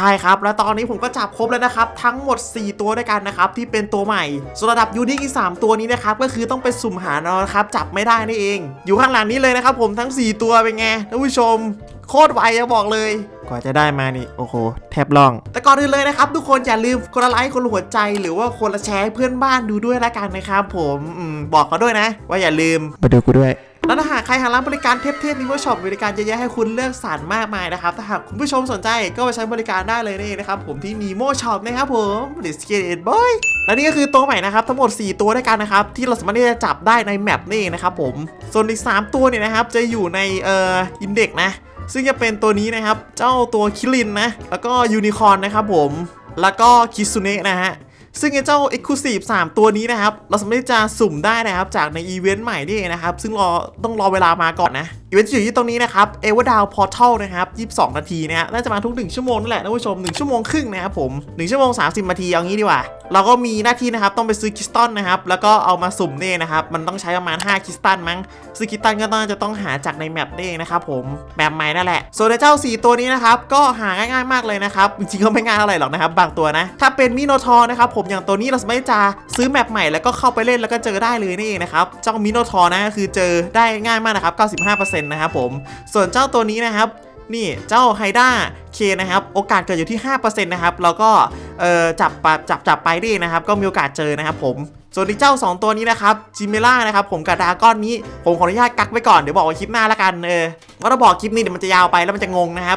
ใช่ครับ และตอนนี้ผมก็จับครบแล้วนะครับ ทั้งหมด 4 ตัวด้วยกันนะครับที่เป็นตัวใหม่ส่วนระดับยูนิคอีก 3 ตัวนี้นะครับก็คือต้องไปสุ่มหาเอานะครับจับไม่ได้นี่เอง อยู่ข้างหลังนี้เลยนะครับผมทั้ง 4 ตัวเป็นไงท่านผู้ชม โคตรไวจะบอกเลย กว่าจะได้มานี่โอ้โหแทบล่อง แต่ก่อนอื่นเลยนะครับทุกคนอย่าลืมคนละไลค์คนละหัวใจหรือว่าคนละแชร์ให้เพื่อนบ้านดูด้วยละกันนะครับผมอืมบอกเขาด้วยนะ ว่าอย่าลืมมาดูกูด้วยแล้วถ้าหากใครหาร้านบริการเทพๆนิวช็อปบริการเยอะแยะให้คุณเลือกสรรมากมายนะครับ ถ้าหากคุณผู้ชมสนใจก็ไปใช้บริการได้เลยนี่นะครับ ผมที่มีโมช็อปนะครับผม Let's get it boy และนี่ก็คือตัวใหม่นะครับ ทั้งหมด 4 ตัวด้วยกันนะครับ ที่เราสามารถที่จะจับได้ในแมปนี่เองนะครับผมส่วนอีก 3 ตัวเนี่ยนะครับจะอยู่ในเอ่ออินเด็กนะ ซึ่งจะเป็นตัวนี้นะครับ เจ้าตัวคิรินนะ แล้วก็ยูนิคอร์นนะครับผม แล้วก็คิสุเนะนะฮะซึ่งไอ้เจ้า Exclusive 3 ตัวนี้นะครับ เราสามารถจะสุ่มได้นะครับ จากในอีเวนต์ใหม่นี่เองนะครับ ซึ่งรอต้องรอเวลามาก่อนนะอีเวนต์อยู่ที่ตรงนี้นะครับ e v e r d o w n Portal นะครับ22 นาทีนะฮะน่าจะมาทุก 1 ชั่วโมงนั่นแหละท่านผู้ชม 1 ชั่วโมงครึ่งนะครับผม 1 ชั่วโมง 30 นาทีเอางี้ดีกว่า เราก็มีหน้าที่นะครับต้องไปซื้อคริสตัลนะครับ แล้วก็เอามาสุ่มเน่นะครับ มันต้องใช้ประมาณ 5 คริสตัลมั้งซึ่งคริสตัลก็ต้องจะต้องหาจากในแมปเน่นะครับผม แมปใหม่นั่นแหละ ส่วนเจ้า 4 ตัวนี้นะครับก็หาง่ายๆมากเลยนะครับจริงๆก็ไม่ง่ายเท่าไหร่หรอกนะครับบางตัวนะถ้าเป็นมิโนทอร์นะครับผมอย่างตัวนี้เราสามารถจะซื้อแมปใหม่แล้วก็เข้าไปเล่นแล้วก็เจอได้เลยนี่เองนะครับเจ้ามิโนทอร์นะคือเจอได้ง่ายมากนะครับ95%นะครับผม ส่วนเจ้าตัวนี้นะครับนี่เจ้าไฮด้าเคนะครับ โอกาสเกิดอยู่ที่ 5%นะครับ แล้วก็จับจับจับไปดินะครับ ก็มีโอกาสเจอนะครับผมส่วนอีกเจ้า 2 ตัวนี้นะครับจิเมล่านะครับผมกับดาก้อนนี้ ผมขออนุญาตกักไว้ก่อน เดี๋ยวบอกว่าคลิปหน้าละกันเออว่าเราบอกคลิปนี้เดี๋ยวมันจะยาวไปแล้วมันจะงงนะครับ